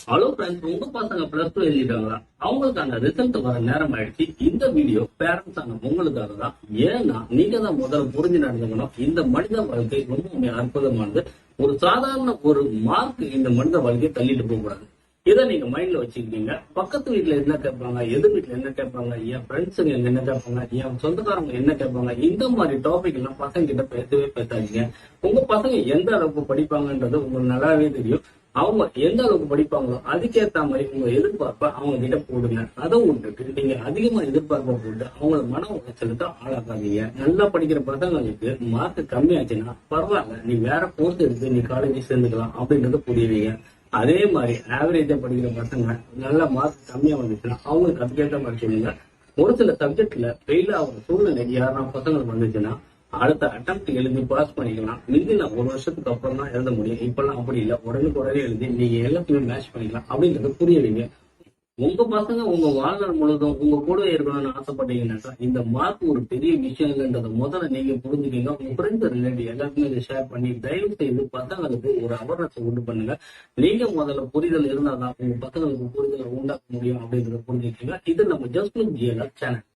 Hello friends உங்க பசங்க plus two எழுதிட்டாங்களா? அவங்களுக்கான ரிசல்ட் வர நேரம் ஆயிடுச்சு. இந்த வீடியோ பேரண்ட்ஸ் ஆன உங்களுக்காக தான் ஏன்னா நீங்க தான் முதல்ல புரிஞ்சு நடந்துக்கணும். இந்த மனித வாழ்க்கை ரொம்ப அற்புதமானது. ஒரு சாதாரண ஒரு மார்க் இந்த மனித வாழ்க்கையை தள்ளிட்டு போக கூடாது இதை நீங்க மைண்ட்ல வச்சுக்கிட்டீங்க. பக்கத்து வீட்டுல என்ன கேட்பாங்க? எதிர் வீட்டுல என்ன கேட்பாங்க? என் ஃப்ரெண்ட்ஸுங்க என்ன கேட்பாங்க? என் சொந்தக்காரங்க என்ன கேட்பாங்க? இந்த மாதிரி டாபிக் எல்லாம் பசங்க கிட்ட பேசவே பேசாதீங்க. உங்க பசங்க எந்த அளவுக்கு படிப்பாங்கன்றது உங்களுக்கு நல்லாவே தெரியும். அவங்க எந்த அளவுக்கு படிப்பாங்களோ அதுக்கேத்த மாதிரி உங்க எதிர்பார்ப்ப அவங்க கிட்ட போடுங்க. அதை விட்டுட்டு நீங்க அதிகமா எதிர்பார்ப்ப போட்டு அவங்கள மன உளைச்சலுக்கு ஆளாக்காதீங்க. நல்லா படிக்கிற பசங்களுக்கு மார்க் கம்மியாச்சுன்னா பரவாயில்ல நீ வேற கோர்ஸ் எடுத்து நீ காலேஜ் சேர்ந்துக்கலாம் அப்படின்றத புரியுவீங்க அதே மாதிரி ஆவரேஜா படிக்கிற பசங்க நல்ல மார்க் கம்மியா வந்துச்சுன்னா அவங்களுக்கு அதுக்கேற்ற மாதிரி சொல்லுங்க. ஒரு சில சப்ஜெக்ட்ல ஃபெயில் ஆகிற சூழ்நிலை யாரா பசங்களுக்கு வந்துச்சுன்னா அடுத்த அட்டம் எழுதி பாஸ் பண்ணிக்கலாம் மிந்தின ஒரு வருஷத்துக்கு அப்புறம் தான் எழுத முடியும். இப்பெல்லாம் அப்படி இல்லை. உடனுக்கு உடனே எழுதி நீங்க எல்லாத்தையுமே மேட்ச் பண்ணிக்கலாம். அப்படின்றத புரிய வைங்க. உங்க பசங்க உங்க வாழ்நாள் முழுதும் உங்க கூட இருக்கணும்னு ஆசைப்பட்டீங்கன்னாக்கா இந்த மார்க் ஒரு பெரிய விஷயம் இல்லைன்றத முதல்ல நீங்க புரிஞ்சுக்கீங்க. உங்க ஃப்ரெண்ட்ஸ் ரிலேட்டிவ் எல்லாருக்குமே இதை ஷேர் பண்ணி தயவு செய்து பசங்களுக்கு ஒரு அவேர்னஸ் உண்டு பண்ணுங்க. நீங்க முதல்ல புரிதல் இருந்தாதான் உங்க பசங்களுக்கு புரிதல் உண்டாக்க முடியும் அப்படின்றத புரிஞ்சுக்கீங்க இது நம்ம ஜஸ்ட் ஜிஎல்ஆர் சேனல்